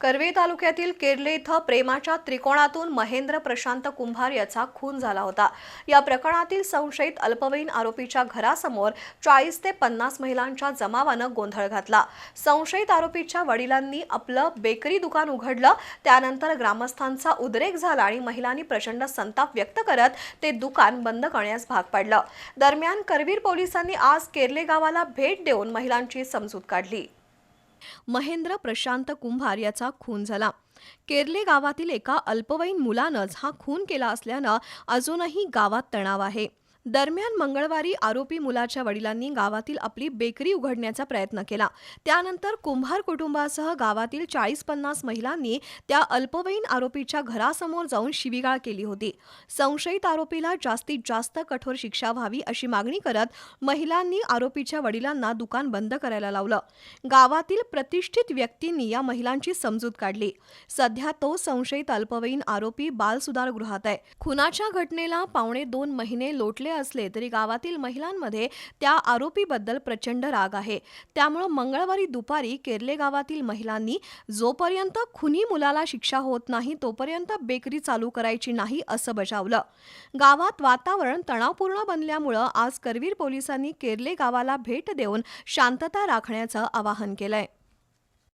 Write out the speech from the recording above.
करवे तालुक्यातील केरले इथं प्रेमाच्या त्रिकोणातून महेंद्र प्रशांत कुंभार याचा खून झाला होता. या प्रकरणातील संशयित अल्पवयीन आरोपीच्या घरासमोर चाळीस ते पन्नास महिलांच्या जमावानं गोंधळ घातला. संशयित आरोपीच्या वडिलांनी आपलं बेकरी दुकान उघडलं त्यानंतर ग्रामस्थांचा उद्रेक झाला आणि महिलांनी प्रचंड संताप व्यक्त करत ते दुकान बंद करण्यास भाग पाडलं. दरम्यान करवीर पोलिसांनी आज केरले गावाला भेट देऊन महिलांची समजूत काढली. महेंद्र प्रशांत कुंभार याचा खून झाला. केरले गावातील एका अल्पवयीन मुलानंच हा खून केला असल्यानं अजूनही गावात तणाव आहे. दरम्यान मंगळवारी आरोपी मुलाच्या वडिलांनी गावातील आपली बेकरी उघडण्याचा प्रयत्न केला. त्यानंतर कुंभार कुटुंबासह गावातील चाळीस पन्नास महिलांनी त्या अल्पवयीन आरोपीच्या घरासमोर जाऊन शिवीगाळ केली होती. संशयित आरोपीला जास्तीत जास्त कठोर शिक्षा व्हावी अशी मागणी करत महिलांनी आरोपीच्या वडिलांना दुकान बंद करायला लावलं. गावातील प्रतिष्ठित व्यक्तींनी या महिलांची समजूत काढली. सध्या तो संशयित अल्पवयीन आरोपी बालसुधारगृहात आहे. खुनाच्या घटनेला पावणे दोन महिने लोटले असले तरी गावातील महिलांमध्ये त्या आरोपीबद्दल प्रचंड राग आहे. त्यामुळं मंगळवारी दुपारी केरले गावातील महिलांनी जोपर्यंत खुनी मुलाला शिक्षा होत नाही तोपर्यंत बेकरी चालू करायची नाही असं बजावलं. गावात वातावरण तणावपूर्ण बनल्यामुळं आज करवीर पोलिसांनी केरले गावाला भेट देऊन शांतता राखण्याचं आवाहन केलंय.